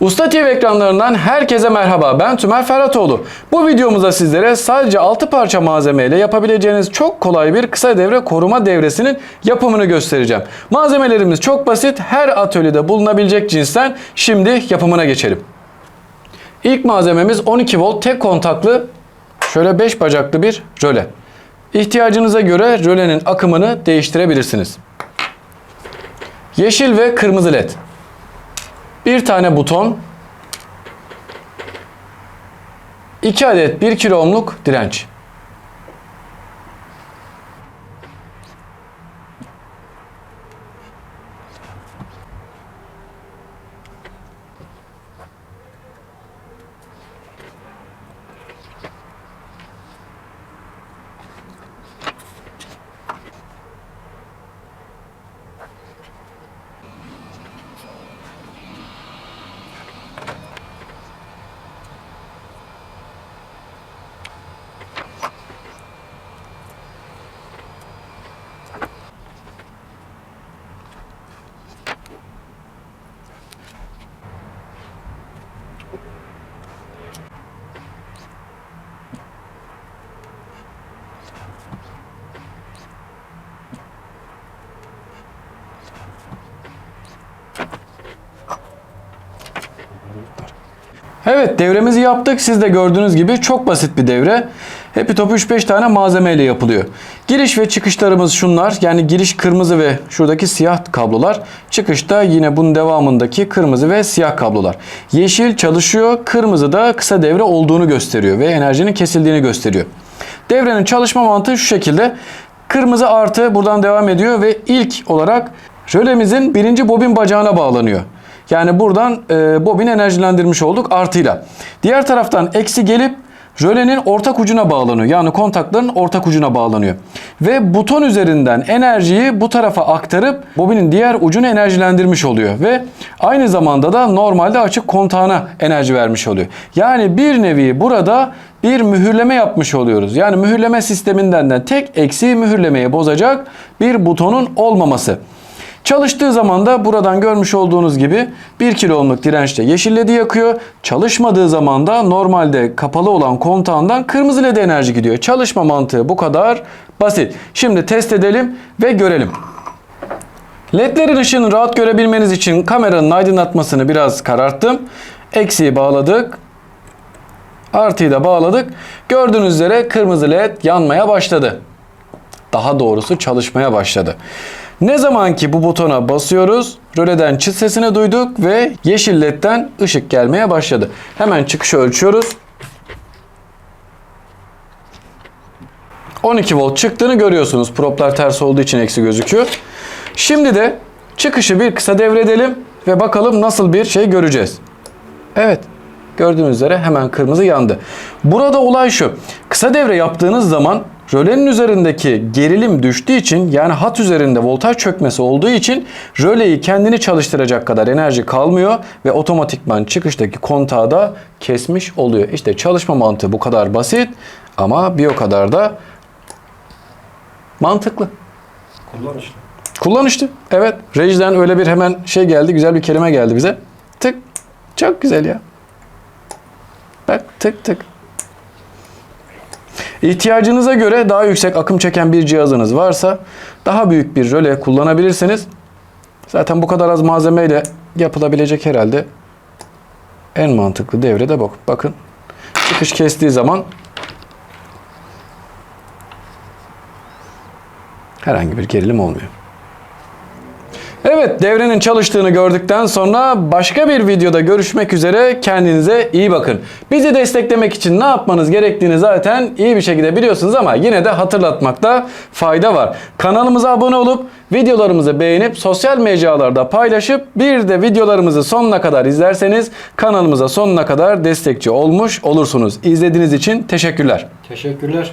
Usta TV ekranlarından herkese merhaba. Ben Tümer Ferhatoğlu. Bu videomuzda sizlere sadece 6 parça malzemeyle yapabileceğiniz çok kolay bir kısa devre koruma devresinin yapımını göstereceğim. Malzemelerimiz çok basit. Her atölyede bulunabilecek cinsten. Şimdi yapımına geçelim. İlk malzememiz 12 volt tek kontaklı şöyle 5 bacaklı bir röle. İhtiyacınıza göre rölenin akımını değiştirebilirsiniz. Yeşil ve kırmızı led. Bir tane buton. 2 adet 1 kilo ohmluk direnç. Evet devremizi yaptık. Siz de gördüğünüz gibi çok basit bir devre. Hepi topu 3-5 tane malzemeyle yapılıyor. Giriş ve çıkışlarımız şunlar. Yani giriş kırmızı ve şuradaki siyah kablolar. Çıkışta yine bunun devamındaki kırmızı ve siyah kablolar. Yeşil çalışıyor. Kırmızı da kısa devre olduğunu gösteriyor ve enerjinin kesildiğini gösteriyor. Devrenin çalışma mantığı şu şekilde. Kırmızı artı buradan devam ediyor ve ilk olarak rölemizin birinci bobin bacağına bağlanıyor. Yani buradan e, bobin enerjilendirmiş olduk artıyla. Diğer taraftan eksi gelip rölenin ortak ucuna bağlanıyor. Yani kontakların ortak ucuna bağlanıyor. Ve buton üzerinden enerjiyi bu tarafa aktarıp bobinin diğer ucunu enerjilendirmiş oluyor. Ve aynı zamanda da normalde açık kontağına enerji vermiş oluyor. Yani bir nevi burada bir mühürleme yapmış oluyoruz. Yani mühürleme sisteminden de tek eksiği mühürlemeyi bozacak bir butonun olmaması. Çalıştığı zaman da buradan görmüş olduğunuz gibi 1 kilo ohmluk dirençte yeşil ledi yakıyor. Çalışmadığı zaman da normalde kapalı olan kontağından kırmızı led enerji gidiyor. Çalışma mantığı bu kadar basit. Şimdi test edelim ve görelim. Ledlerin ışığını rahat görebilmeniz için kameranın aydınlatmasını biraz kararttım. Eksiği bağladık. Artıyı da bağladık. Gördüğünüz üzere kırmızı led yanmaya başladı. Daha doğrusu çalışmaya başladı. Ne zaman ki bu butona basıyoruz, röleden çıt sesini duyduk ve yeşil ledden ışık gelmeye başladı. Hemen çıkışı ölçüyoruz. 12 volt çıktığını görüyorsunuz. Proplar ters olduğu için eksi gözüküyor. Şimdi de çıkışı bir kısa devredelim ve bakalım nasıl bir şey göreceğiz. Evet. Gördüğünüz üzere hemen kırmızı yandı. Burada olay şu. Kısa devre yaptığınız zaman rölenin üzerindeki gerilim düştüğü için yani hat üzerinde voltaj çökmesi olduğu için röleyi kendini çalıştıracak kadar enerji kalmıyor ve otomatikman çıkıştaki kontağı da kesmiş oluyor. İşte çalışma mantığı bu kadar basit ama bir o kadar da mantıklı. Kullanışlı. Kullanışlı. Evet. Rejiden öyle bir hemen şey geldi. Güzel bir kelime geldi bize. Tık. Çok güzel ya. Bak tık tık. İhtiyacınıza göre daha yüksek akım çeken bir cihazınız varsa daha büyük bir röle kullanabilirsiniz. Zaten bu kadar az malzemeyle yapılabilecek herhalde en mantıklı devre de bu. Bakın çıkış kestiği zaman herhangi bir gerilim olmuyor. Evet devrenin çalıştığını gördükten sonra başka bir videoda görüşmek üzere kendinize iyi bakın. Bizi desteklemek için ne yapmanız gerektiğini zaten iyi bir şekilde biliyorsunuz ama yine de hatırlatmakta fayda var. Kanalımıza abone olup videolarımızı beğenip sosyal mecralarda paylaşıp bir de videolarımızı sonuna kadar izlerseniz kanalımıza sonuna kadar destekçi olmuş olursunuz. İzlediğiniz için teşekkürler. Teşekkürler.